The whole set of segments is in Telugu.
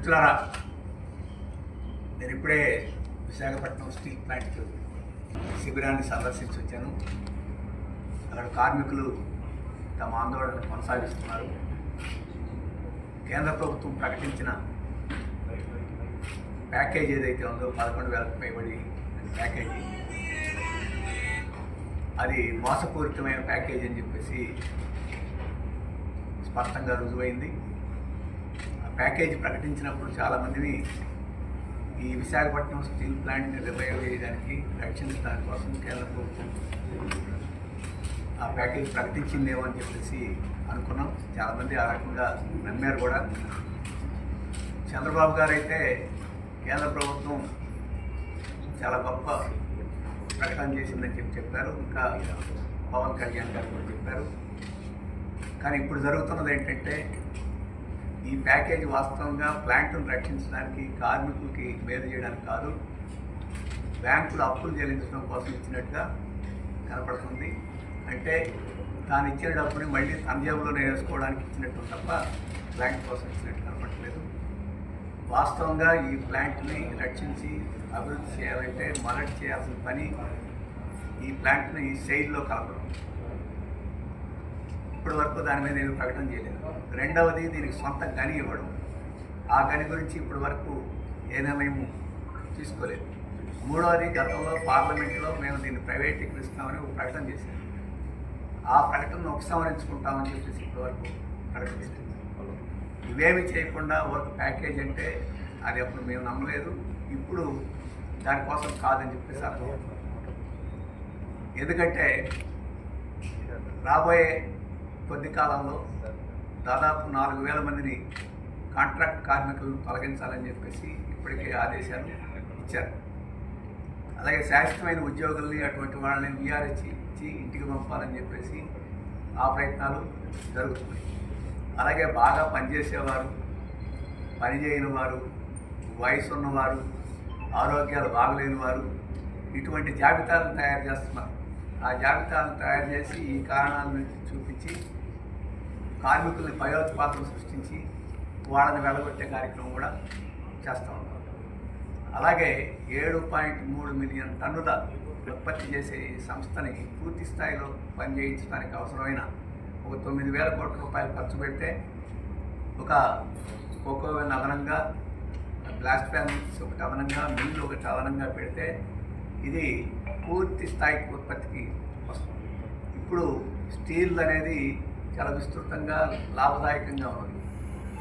మిత్రులారా నేను ఇప్పుడే విశాఖపట్నం స్టీల్ ప్లాంట్ శిబిరాన్ని సందర్శించి వచ్చాను. అక్కడ కార్మికులు తమ ఆందోళన కొనసాగిస్తున్నారు. కేంద్ర ప్రభుత్వం ప్రకటించిన ప్యాకేజ్ ఏదైతే ఉందో పదకొండు వేలకు పైబడి ప్యాకేజీ. అది మోసపూరితమైన ప్యాకేజ్ అని చెప్పేసి స్పష్టంగా రుజువైంది. ప్యాకేజ్ ప్రకటించినప్పుడు చాలామందిని ఈ విశాఖపట్నం స్టీల్ ప్లాంట్ని రివైవ్ చేయడానికి రక్షించడానికి కోసం కేంద్ర ప్రభుత్వం ఆ ప్యాకేజ్ ప్రకటించిందేమో అని చెప్పేసి అనుకున్నాం. చాలామంది ఆ రకంగా నమ్మారు కూడా. చంద్రబాబు గారు అయితే కేంద్ర ప్రభుత్వం చాలా గొప్ప ప్రకటన చేసిందని చెప్పి చెప్పారు. ఇంకా పవన్ కళ్యాణ్ గారు కూడా చెప్పారు. కానీ ఇప్పుడు జరుగుతున్నది ఏంటంటే ఈ ప్యాకేజ్ వాస్తవంగా ప్లాంట్ను రక్షించడానికి కార్మికులకి మేలు చేయడానికి కాదు బ్యాంకులు అప్పులు చెల్లించడం కోసం ఇచ్చినట్టుగా కనపడుతుంది. అంటే తాను ఇచ్చిన డబ్బుని మళ్ళీ తన జేబులోనే వేసుకోవడానికి ఇచ్చినట్టు తప్ప ప్లాంట్ కోసం ఇచ్చినట్టు కనపడలేదు వాస్తవంగా ఈ ప్లాంట్ని రక్షించి అభివృద్ధి చేయాలంటే మొదటి చేయాల్సిన పని ఈ ప్లాంట్ని ఈ శైలిలో కలపడం ఇప్పటి వరకు దాని మీద ఏమి ప్రకటన చేయలేదు. రెండవది దీనికి సొంత గని ఇవ్వడం. ఆ గని గురించి ఇప్పటి వరకు ఏ నిర్ణయం తీసుకోలేదు. మూడవది గతంలో పార్లమెంట్లో మేము దీన్ని ప్రైవేటీకరిస్తామని ఒక ప్రకటన చేశాం. ఆ ప్రకటనను ఉపసంహరించుకుంటామని చెప్పేసి ఇప్పటి వరకు ప్రకటిస్తుంది ఇవేమి చేయకుండా ఒక ప్యాకేజ్ అంటే అది అప్పుడు మేము నమ్మలేదు. ఇప్పుడు దానికోసం కాదని చెప్పేసి అర్థం. ఎందుకంటే రాబోయే కొద్ది కాలంలో దాదాపు నాలుగు వేల మందిని కాంట్రాక్ట్ కార్మికులను తొలగించాలని చెప్పేసి ఇప్పటికే ఆదేశాలు ఇచ్చారు. అలాగే శాశ్వతమైన ఉద్యోగుల్ని అటువంటి వాళ్ళని విఆర్హెచ్ ఇచ్చి ఇంటికి పంపాలని చెప్పేసి ఆ ప్రయత్నాలు జరుగుతున్నాయి. అలాగే బాగా పనిచేసేవారు పనిచేయని వారు వయసు ఉన్నవారు ఆరోగ్యాలు బాగలేని వారు ఇటువంటి జాబితాలను తయారు చేస్తున్నారు. ఆ జాబితాలను తయారు చేసి ఈ కారణాలను చూపించి కార్మికుల్ని భయోత్పాదం సృష్టించి వాళ్ళని వెళ్ళగొట్టే కార్యక్రమం కూడా చేస్తూ ఉంటాం అలాగే ఏడు పాయింట్ మూడు మిలియన్ టన్నుల ఉత్పత్తి చేసే ఈ సంస్థని పూర్తి స్థాయిలో పనిచేయించడానికి అవసరమైన ఒక తొమ్మిది వేల కోట్ల రూపాయలు ఖర్చు పెడితే ఒక కోకోవెన్ అదనంగా బ్లాస్ట్ ఫ్యాన్స్ ఒకటి అదనంగా మిల్లు ఒకటి అదనంగా పెడితే ఇది పూర్తి స్థాయికి ఉత్పత్తికి వస్తుంది. ఇప్పుడు స్టీల్ అనేది చాలా విస్తృతంగా లాభదాయకంగా ఉంది.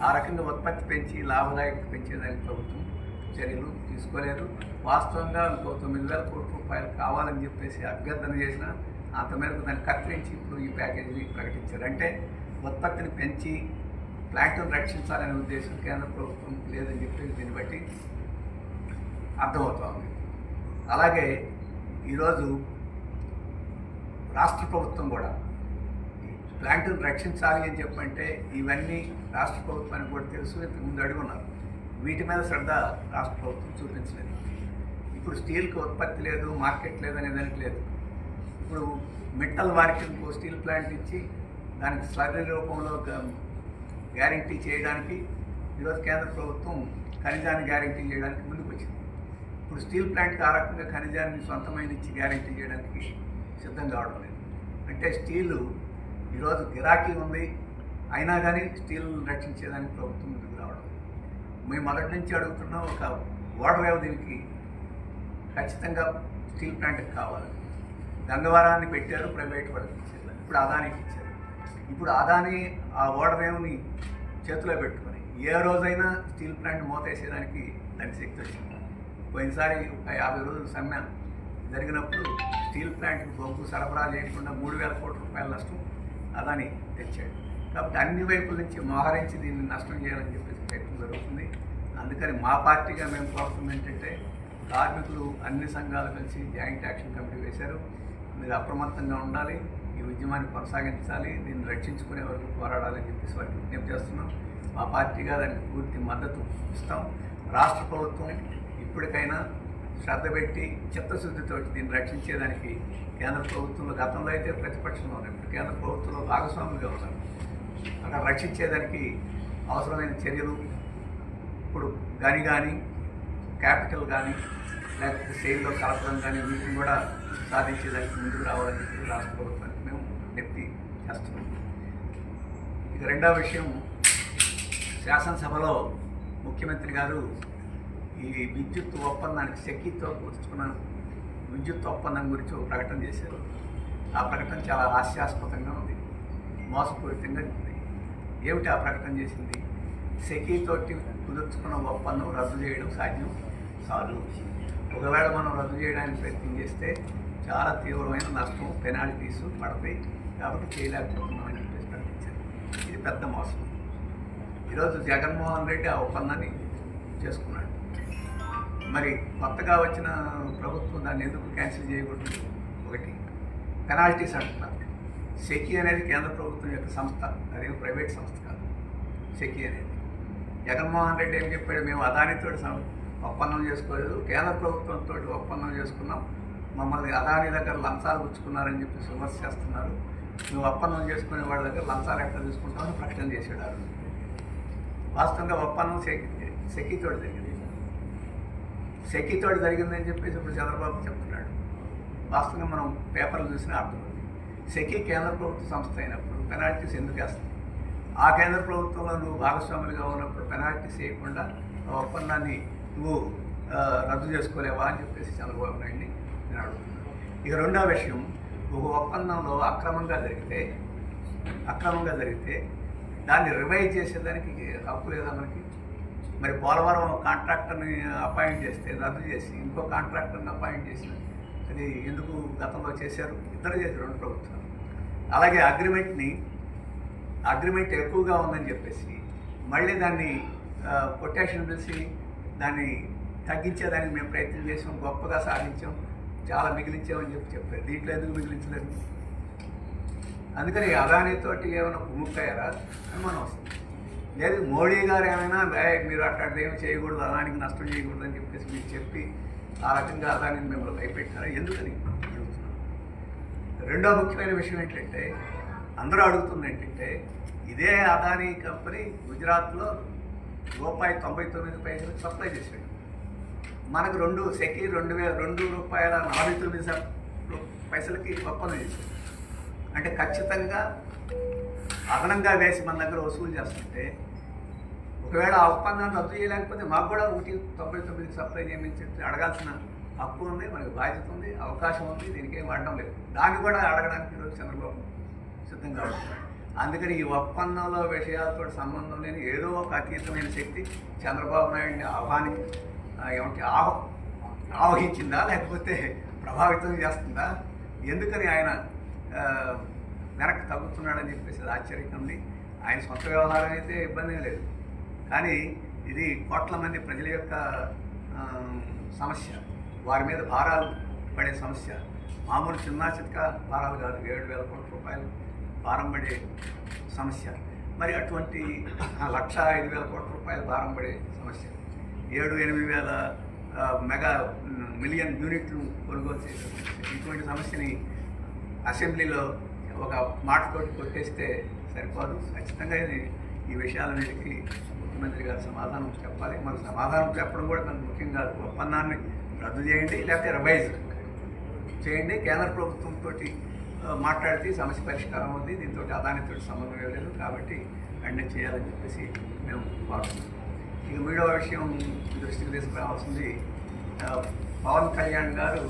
ఆ రకంగా ఉత్పత్తి పెంచి లాభదాయకత పెంచేదానికి ప్రభుత్వం చర్యలు తీసుకోలేదు. వాస్తవంగా ఇంకో తొమ్మిది వేల కోట్ల రూపాయలు కావాలని చెప్పేసి అభ్యర్థన చేసిన అంత మేరకు దాన్ని కత్తిరించి ఇప్పుడు ఈ ప్యాకేజీని ప్రకటించారు. అంటే ఉత్పత్తిని పెంచి ప్లాంట్ను రక్షించాలనే ఉద్దేశం కేంద్ర ప్రభుత్వం లేదని చెప్పేసి దీన్ని బట్టి అర్థమవుతోంది. అలాగే ఈరోజు రాష్ట్ర ప్రభుత్వం కూడా ప్లాంట్ను రక్షించాలి అని చెప్పంటే ఇవన్నీ రాష్ట్ర ప్రభుత్వానికి కూడా తెలుసు ఇంతకు ముందు అడుగున్నారు వీటి మీద శ్రద్ధ రాష్ట్ర ప్రభుత్వం చూపించలేదు. ఇప్పుడు స్టీల్కి ఉత్పత్తి లేదు మార్కెట్ లేదు అనే దానికి లేదు. ఇప్పుడు మెటల్ వారికి స్టీల్ ప్లాంట్ ఇచ్చి దానికి స్లరీ రూపంలో గ్యారంటీ చేయడానికి ఈరోజు కేంద్ర ప్రభుత్వం ఖనిజాన్ని గ్యారంటీ చేయడానికి ముందుకు వచ్చింది ఇప్పుడు స్టీల్ ప్లాంట్కి ఆ రకంగా ఖనిజాన్ని సొంతమైన ఇచ్చి గ్యారంటీ చేయడానికి సిద్ధం కావడం లేదు. అంటే స్టీలు ఈరోజు గిరాకీ ఉంది. అయినా కానీ స్టీల్ రక్షించేదానికి ప్రభుత్వం ముందుకు రావడం. మేము మొదటి నుంచి అడుగుతున్న ఒక ఓడరేవు దీనికి ఖచ్చితంగా స్టీల్ ప్లాంట్కి కావాలి. గంగవరాన్ని పెట్టారు ప్రైవేట్ వాళ్ళకి ఇచ్చారు ఇప్పుడు అదానికి ఇచ్చారు. ఇప్పుడు అదాని ఆ ఓడరేవుని చేతిలో పెట్టుకొని ఏ రోజైనా స్టీల్ ప్లాంట్ మూతేసేదానికి దానికి శక్తి వచ్చింది. పోయినసారి ఒక యాభై రోజులు సమ్మె జరిగినప్పుడు స్టీల్ ప్లాంట్కి బొగ్గు సరఫరా చేయకుండా మూడు వేల కోట్ల రూపాయల నష్టం అదాని తెచ్చాడు కాబట్టి అన్ని వైపుల నుంచి మోహరించి దీన్ని నష్టం చేయాలని చెప్పేసి ప్రయత్నం జరుగుతుంది. అందుకని మా పార్టీగా మేము కోరుతుంది ఏంటంటే కార్మికులు అన్ని సంఘాలు కలిసి జాయింట్ యాక్షన్ కమిటీ వేశారు. మీరు అప్రమత్తంగా ఉండాలి ఈ ఉద్యమాన్ని కొనసాగించాలి దీన్ని రక్షించుకునే వరకు పోరాడాలని చెప్పేసి వారికి విజ్ఞప్తి చేస్తున్నాం. మా పార్టీగా దానికి పూర్తి మద్దతు ఇస్తాం. రాష్ట్ర ప్రభుత్వం ఇప్పటికైనా శ్రద్ధ పెట్టి చిత్తశుద్ధితో దీన్ని రక్షించేదానికి కేంద్ర ప్రభుత్వంలో గతంలో అయితే ప్రతిపక్షంలో ఉన్నారు. ఇప్పుడు కేంద్ర ప్రభుత్వంలో భాగస్వాములుగా ఉన్నారు. అక్కడ రక్షించేదానికి అవసరమైన చర్యలు ఇప్పుడు గని కానీ క్యాపిటల్ కానీ లేకపోతే సేల్లో కలపడం కానీ వీటిని కూడా సాధించేదానికి ముందుకు రావాలని చెప్పి రాష్ట్ర ప్రభుత్వానికి మేము విజ్ఞప్తి చేస్తున్నాం. ఇక రెండవ విషయం శాసనసభలో ముఖ్యమంత్రి గారు ఈ విద్యుత్ ఒప్పందానికి శక్తితో కూర్చుకున్న విద్యుత్ ఒప్పందం గురించి ఒక ప్రకటన చేశారు. ఆ ప్రకటన చాలా హాస్యాస్పదంగా ఉంది. మోసపూరితంగా ఉంది. ఏమిటి ఆ ప్రకటన చేసింది? సెకీతోటి కుదుర్చుకున్న ఒప్పందం రద్దు చేయడం సాధ్యం కాదు. ఒకవేళ మనం రద్దు చేయడానికి ప్రయత్నం చేస్తే చాలా తీవ్రమైన నష్టం పెనాల్టీస్ పడతాయి కాబట్టి చేయలేకపోతున్నాం అని చెప్పేసి ప్రకటించారు. ఇది పెద్ద మోసం. ఈరోజు జగన్మోహన్ రెడ్డి ఆ ఒప్పందాన్ని చేసుకున్నాడు. మరి కొత్తగా వచ్చిన ప్రభుత్వం దాన్ని ఎందుకు క్యాన్సిల్ చేయకూడదు? ఒకటి పెనాల్టీస్ అంటున్నారు సెకీ అనేది కేంద్ర ప్రభుత్వం యొక్క సంస్థ అదేం ప్రైవేట్ సంస్థ కాదు. సెకీ అనేది. జగన్మోహన్ రెడ్డి ఏం చెప్పాడు? మేము అదానితో సం- ఒప్పందం చేసుకోలేదు. కేంద్ర ప్రభుత్వంతో ఒప్పందం చేసుకున్నాం. మమ్మల్ని అదాని దగ్గర లంచాలు పుచ్చుకున్నారని చెప్పి విమర్శ చేస్తున్నారు. మేము ఒప్పందం చేసుకునే వాళ్ళ దగ్గర లంచాలు ఎక్కడ తీసుకుంటామని ప్రకటన చేశాడు వాస్తవంగా ఒప్పందం సెకి సెకీతోటి జరిగింది. సెకీతోటి జరిగిందని చెప్పేసి ఇప్పుడు చంద్రబాబు చెప్తున్నాడు. వాస్తవంగా మనం పేపర్లు చూసినా అర్థమవుతుంది సెకీ కేంద్ర ప్రభుత్వ సంస్థ అయినప్పుడు పెనాల్టీస్ ఎందుకు వేస్తుంది ఆ కేంద్ర ప్రభుత్వంలో నువ్వు భాగస్వాములుగా ఉన్నప్పుడు పెనాల్టీస్ వేయకుండా ఆ ఒప్పందాన్ని నువ్వు రద్దు చేసుకోలేవా అని చెప్పేసి చంద్రబాబు నాయుడిని నేను అడుగుతున్నాను. ఇక రెండవ విషయం ఒక ఒప్పందంలో అక్రమంగా జరిగితే అక్రమంగా జరిగితే దాన్ని రివైజ్ చేసేదానికి హక్కు లేదా మనకి? మరి పోలవరం కాంట్రాక్టర్ని అపాయింట్ చేస్తే రద్దు చేసి ఇంకో కాంట్రాక్టర్ని అపాయింట్ చేసి అది ఎందుకు గతంలో చేశారు? ఇద్దరు చేశారు రెండు ప్రభుత్వాలు. అలాగే అగ్రిమెంట్ని అగ్రిమెంట్ ఎక్కువగా ఉందని చెప్పేసి మళ్ళీ దాన్ని కొటేషన్ పిలిచి దాన్ని తగ్గించేదానికి మేము ప్రయత్నం చేసాం గొప్పగా సాధించాం చాలా మిగిలించామని చెప్పి చెప్పారు. దీంట్లో ఎందుకు మిగిలించలేదు? అందుకని అదానితోటి ఏమైనా ముక్కయ్యారా అని మనం వస్తుంది. లేదు మోడీ గారు ఏమైనా "ఏయ్, మీరు అట్లాంటిది ఏమి చేయకూడదు అదానికి నష్టం చేయకూడదు అని చెప్పేసి మీరు చెప్పి ఆ రకంగా అదానికి మిమ్మల్ని భయపెట్టారా? ఎందుకని? అడుగుతున్నాను. రెండో ముఖ్యమైన విషయం ఏంటంటే అందరూ అడుగుతుంది ఏంటంటే ఇదే అదానీ కంపెనీ గుజరాత్లో రూపాయి తొంభై తొమ్మిది పైసలు సప్లై చేశాడు. మనకు రెండు సెకి రెండు వేల రెండు రూపాయల నలభై తొమ్మిది పైసలకి ఒప్పందం చేశాడు. అంటే ఖచ్చితంగా అదనంగా వేసి మన దగ్గర వసూలు చేస్తుంటే ఒకవేళ ఆ ఒప్పందాన్ని రద్దు చేయలేకపోతే మాకు కూడా ఒకటి తొంభై తొమ్మిది సప్లై చేయమని చెప్పి అడగాల్సిన హక్కు ఉంది మనకి బాధ్యత ఉంది అవకాశం ఉంది దీనికేం వాడడం లేదు. దాన్ని కూడా అడగడానికి ఈరోజు చంద్రబాబు సిద్ధంగా ఉంటున్నాడు అందుకని ఈ ఒప్పందంలో విషయాలతో సంబంధం లేని ఏదో ఒక అతీతమైన శక్తి చంద్రబాబు నాయుడిని ఆహ్వాని ఏమంటే ఆహ ఆవహించిందా లేకపోతే ప్రభావితం చేస్తుందా? ఎందుకని ఆయన వెనక్కి తగ్గుతున్నాడని చెప్పేసి అది ఆశ్చర్యంగా ఉంది. ఆయన సొంత వ్యవహారం అయితే ఇబ్బంది లేదు. కానీ ఇది కోట్ల మంది ప్రజల యొక్క సమస్య. వారి మీద భారాలు పడే సమస్య. మామూలు చిన్న చిత్క భారాలు కాదు ఏడు వేల కోట్ల రూపాయలు భారం పడే సమస్య. మరి అటువంటి లక్ష ఐదు వేల కోట్ల రూపాయలు భారం పడే సమస్య. ఏడు ఎనిమిది వేల మెగా మిలియన్ యూనిట్లు కొనుగోలు చేసే సమస్య ఇటువంటి సమస్యని అసెంబ్లీలో ఒక మాటతోటి కొట్టేస్తే సరిపోదు. ఖచ్చితంగా ఇది ఈ విషయాలన్నిటికీ ముఖ్యమంత్రి గారు సమాధానం చెప్పాలి. మరి సమాధానం చెప్పడం కూడా మనకు ముఖ్యం కాదు. ఒప్పందాన్ని రద్దు చేయండి లేకపోతే రివైజ్ చేయండి. కేంద్ర ప్రభుత్వంతో మాట్లాడితే సమస్య పరిష్కారం ఉంది దీంతో అదానితో సంబంధం లేదు. కాబట్టి వెంటనే చేయాలని చెప్పేసి మేము కోరుతున్నాం ఇక మూడవ విషయం దృష్టికి తీసుకురావాల్సింది పవన్ కళ్యాణ్ గారు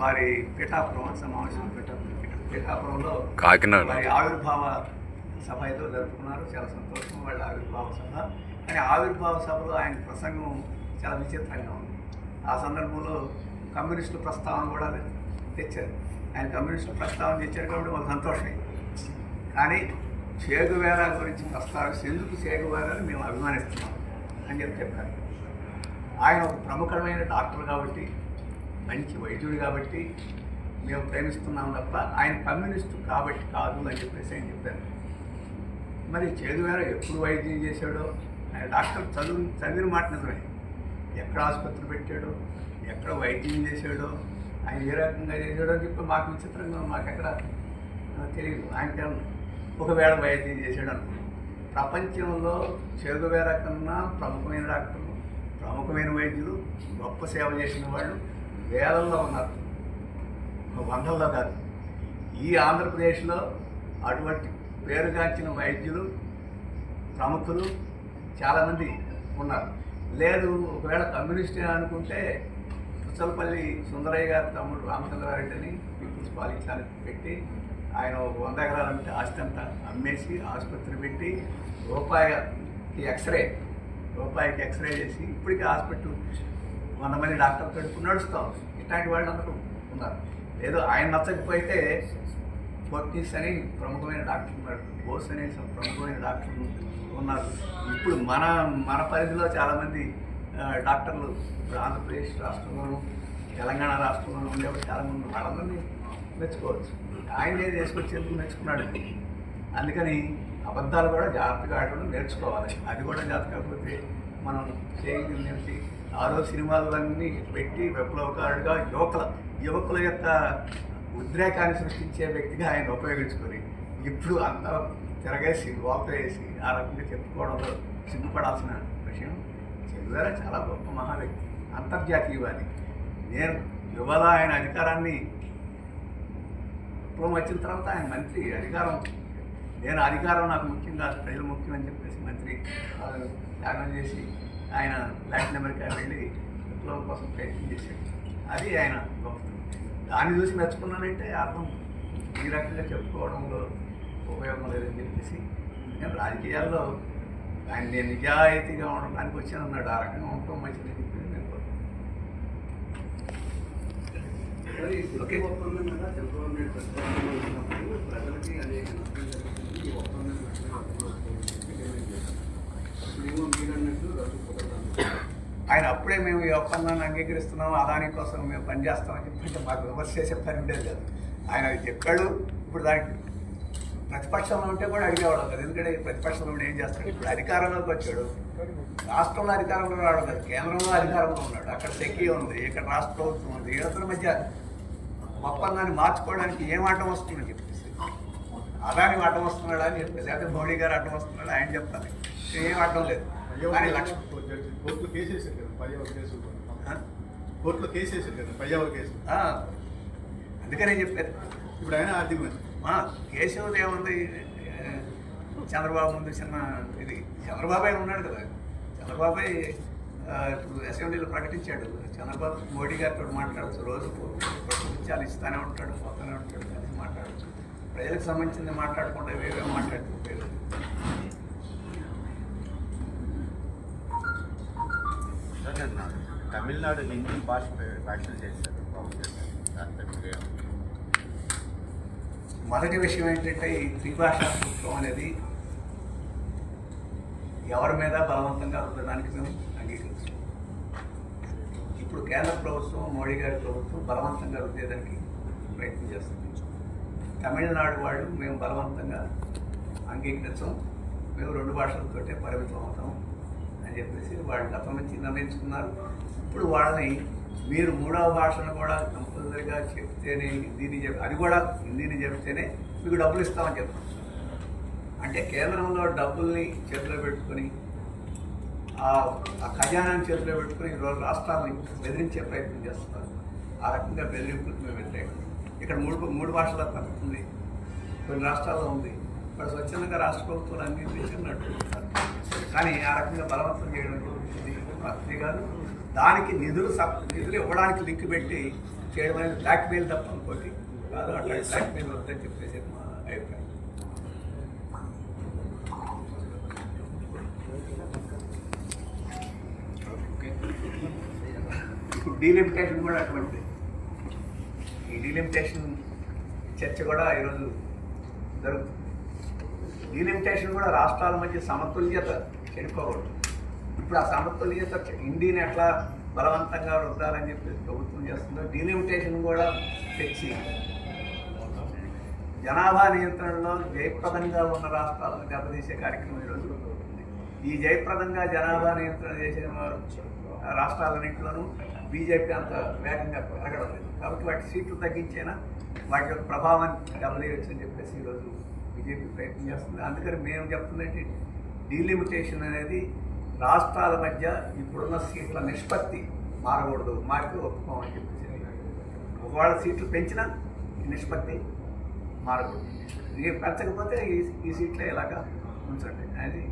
వారి పిఠాపురం సమావేశం పిఠాపురం పిఠాపురంలో కాకినాడ. వారి ఆవిర్భావ సభ ఏదో జరుపుకున్నారు. చాలా సంతోషం. వాళ్ళ ఆవిర్భావ సభ. కానీ ఆవిర్భావ సభలో ఆయన ప్రసంగం చాలా విచిత్రంగా ఉంది. ఆ సందర్భంలో కమ్యూనిస్టు ప్రస్తావన కూడా తెచ్చారు. ఆయన కమ్యూనిస్టు ప్రస్తావన తెచ్చారు కాబట్టి మాకు సంతోషమే. కానీ చేగువేరా గురించి ప్రస్తావిస్తే ఎందుకు చేగువేరాని మేము అభిమానిస్తున్నాం అని చెప్పి చెప్పారు. ఆయన ఒక ప్రముఖమైన డాక్టర్ కాబట్టి మంచి వైద్యుడు కాబట్టి మేము ప్రేమిస్తున్నాం తప్ప ఆయన కమ్యూనిస్టు కాబట్టి కాదు అని చెప్పేసి ఆయన చెప్పారు. మరి చేదువేర ఎప్పుడు వైద్యం చేశాడో? ఆయన డాక్టర్ చదువు చదివిన మాట నిజమే. ఎక్కడ ఆసుపత్రి పెట్టాడో? ఎక్కడ వైద్యం చేశాడో? ఆయన ఏ రకంగా చేశాడో అని చెప్పి మాకు విచిత్రంగా మాకు ఎక్కడ తెలియదు ఆయన ఒకవేళ వైద్యం చేశాడు అనుకున్నాం ప్రపంచంలో చెగువేర కన్నా ప్రముఖమైన డాక్టర్లు ప్రముఖమైన వైద్యులు గొప్ప సేవ చేసిన వాళ్ళు వేలల్లో ఉన్నారు. వందల్లో కాదు. ఈ ఆంధ్రప్రదేశ్లో అటువంటి పేరుగాంచిన వైద్యులు ప్రముఖులు చాలామంది ఉన్నారు. లేదు ఒకవేళ కమ్యూనిస్ట్ అనుకుంటే పుచ్చలపల్లి సుందరయ్య గారి తమ్ముడు రామచంద్రారెడ్డిని పీపుల్స్ పాలించాలని పెట్టి ఆయన ఒక వంద ఎకరాల ఆస్తి అంతా అమ్మేసి ఆసుపత్రి పెట్టి రూపాయికి ఎక్స్రే రూపాయికి ఎక్స్రే చేసి ఇప్పటికీ హాస్పిటల్ వంద మంది డాక్టర్ కడుపు నడుస్తాం ఇట్లాంటి వాళ్ళందరూ ఉన్నారు. లేదు ఆయన నచ్చకపోతే ఫోర్టీస్ అని ప్రముఖమైన డాక్టర్ ఉన్నారు బోస్ అనే ప్రముఖమైన డాక్టర్లు ఉన్నారు. ఇప్పుడు మన మన పరిధిలో చాలామంది డాక్టర్లు ఇప్పుడు ఆంధ్రప్రదేశ్ రాష్ట్రంలోను తెలంగాణ రాష్ట్రంలోనూ ఉండేవారు చాలామంది. వాళ్ళందరినీ మెచ్చుకోవచ్చు. ఆయన ఏది వేసుకొచ్చేందుకు మెచ్చుకున్నాడు? అందుకని అబద్ధాలు కూడా జాగ్రత్తగా ఆడడం నేర్చుకోవాలి. అది కూడా జాగ్రత్త కాకపోతే మనం చేయగలిగినవి ఆరో సినిమాలన్నీ పెట్టి విప్లవకారుడుగా యువకుల యువకుల యొక్క ఉద్రేకాన్ని సృష్టించే వ్యక్తిగా ఆయన ఉపయోగించుకొని ఇప్పుడు అంతా తిరగేసి వార్త వేసి ఆ రకంగా చెప్పుకోవడంలో సిగ్గుపడాల్సిన విషయం చెగువేర చాలా గొప్ప మహా వ్యక్తి అంతర్జాతీయవాది. నేను యువల ఆయన అధికారాన్ని విప్లవం వచ్చిన తర్వాత ఆయన మంత్రి అధికారం. నేను అధికారం నాకు ముఖ్యం కాదు ప్రజలు ముఖ్యం అని చెప్పేసి మంత్రి త్యాగం చేసి ఆయన లాటిన్ అమెరికా వెళ్ళి విప్లవం కోసం ప్రయత్నం చేశాడు అది ఆయన గొప్పతనం. దాన్ని చూసి మెచ్చుకున్నానంటే అర్థం ఈ రకంగా చెప్పుకోవడంలో ఉపయోగం లేదని చెప్పేసి నేను రాజకీయాల్లో ఆయన నేను నిజాయితీగా ఉండడానికి వచ్చానన్నాడు ఆ రకంగా ఉండటం మంచిదని చెప్పి నేను కోరుకుంటున్నాను. ఓకే. ఒప్పందం కదా చంద్రబాబు నాయుడు ప్రజలకి అనేక నష్టం జరిగింది ఈ ఒప్పందం ఇప్పుడేమో మీరు అన్నట్టు రద్దు కుదరదు ఆయన అప్పుడే మేము ఈ ఒప్పందాన్ని అంగీకరిస్తున్నాం అదాని కోసం మేము పనిచేస్తామని చెప్పి మాకు విమర్శ చేసే పని ఉండేది కాదు. ఆయన అది చెప్పాడు ఇప్పుడు దానికి ప్రతిపక్షంలో ఉంటే కూడా అడిగేవాడు కాదు ఎందుకంటే ఈ ప్రతిపక్షంలో ఉండి ఏం చేస్తాడు? ఇప్పుడు అధికారంలోకి వచ్చాడు. రాష్ట్రంలో అధికారంలో రావడం కాదు కేంద్రంలో అధికారంలో ఉన్నాడు. అక్కడ సెక్కి ఉంది ఇక్కడ రాష్ట్ర ప్రభుత్వం ఉంది వీళ్ళందరి మధ్య ఒప్పందాన్ని మార్చుకోవడానికి ఏం ఆటం వస్తుందని చెప్పేసి. అదాని ఆటం వస్తున్నాడా అని చెప్పేసి లేకపోతే మోడీ గారు ఆటం వస్తున్నాడా ఆయన చెప్తాను ఏం ఆటం లేదు. కానీ లక్ష్యం కోర్టులో కేసు? కోర్టులో కేసు వేసారు కదా పర్యావరణ కేసు. అందుకనే చెప్పారు ఇప్పుడు ఆయన ఆర్థిక మంత్రి. మా కేశవుడు ఏముంది? చంద్రబాబు ముందు చిన్న ఇది. చంద్రబాబే ఉన్నాడు కదా. చంద్రబాబే ఇప్పుడు అసెంబ్లీలో ప్రకటించాడు. చంద్రబాబు మోడీ గారితో మాట్లాడచ్చు. రోజు ప్రతినిత్యాలు ఇస్తానే ఉంటాడు పోతానే ఉంటాడు కలిసి మాట్లాడచ్చు. ప్రజలకు సంబంధించింది మాట్లాడకుండా వేరే మాట్లాడుతూ ఉపయోగం తమిళనాడు హిందీ భాష వ్యాఖ్యలు చేశారు. మొదటి విషయం ఏంటంటే ఈ త్రిభాషా సూత్రం అనేది ఎవరి మీద బలవంతంగా రుద్దడానికి మేము అంగీకరిస్తాం ఇప్పుడు కేంద్ర ప్రభుత్వం మోడీ గారి ప్రభుత్వం బలవంతంగా రుద్దేదానికి ప్రయత్నం చేస్తుంది. తమిళనాడు వాళ్ళు మేము బలవంతంగా అంగీకరించాం. మేము రెండు భాషలతోటే పరిమితం అవుతాం. అని చెప్పేసి వాళ్ళు గతం నుంచి నిర్ణయించుకున్నారు. ఇప్పుడు వాళ్ళని మీరు మూడవ భాషను కూడా కంపల్సరీగా చెప్తేనే హిందీని చెప్ అది కూడా హిందీని చెప్తేనే మీకు డబ్బులు ఇస్తామని చెప్తాం అంటే కేంద్రంలో డబ్బుల్ని చేతిలో పెట్టుకొని ఆ ఖజానాన్ని చేతిలో పెట్టుకొని ఈరోజు రాష్ట్రాలని బెదిరించే ప్రయత్నం చేస్తున్నారు. ఆ రకంగా బెదిరింపులకు మేము వ్యతిరేకం ఇక్కడ మూడు మూడు భాషల పద్ధతి ఉంది. కొన్ని రాష్ట్రాల్లో ఉంది. ఇక్కడ స్వచ్ఛందంగా రాష్ట్ర ప్రభుత్వాలు అంగీకరించినట్టు కానీ ఆ రకంగా బలవంతం చేయడం పద్ధతి కాదు దానికి నిధులు నిధులు ఇవ్వడానికి లింక్ పెట్టి చేయడం అనేది బ్లాక్ మెయిల్ తప్ప ఇంకోటి కాదు. అట్లా బ్లాక్ మెయిల్ వద్దని చెప్పేసి మా అభిప్రాయం. ఇప్పుడు డీలిమిటేషన్ కూడా అటువంటి ఈ డీలిమిటేషన్ చర్చ కూడా ఈరోజు జరుగుతుంది. డీలిమిటేషన్ కూడా రాష్ట్రాల మధ్య సమతుల్యత చెడిపోకూడదు. ఇప్పుడు ఆ సమతుల్యత ఇండియని ఎట్లా బలవంతంగా రుద్దాలని చెప్పి ప్రభుత్వం చేస్తుందో డీలిమిటేషన్ కూడా తెచ్చి జనాభా నియంత్రణలో జయప్రదంగా ఉన్న రాష్ట్రాలను దెబ్బతీసే కార్యక్రమం ఈరోజు ఈ జయప్రదంగా జనాభా నియంత్రణ చేసిన వారు ఆ రాష్ట్రాలన్నింటిలోనూ బీజేపీ అంత వేగంగా పెరగడం లేదు. కాబట్టి వాటి సీట్లు తగ్గించేనా? వాటి యొక్క ప్రభావాన్ని దెబ్బతీయచ్చు అని చెప్పేసి ఈరోజు బీజేపీ ప్రయత్నం చేస్తుంది. అందుకని మేము చెప్తుందంటే డీలిమిటేషన్ అనేది రాష్ట్రాల మధ్య ఇప్పుడున్న సీట్ల నిష్పత్తి మారకూడదు. మారితే ఒప్పుకోమని చెప్పేసి ఒకవేళ సీట్లు పెంచినా నిష్పత్తి మారకూడదు. ఇది పెంచకపోతే ఈ ఈ సీట్లే ఇలాగా ఉంచండి. అది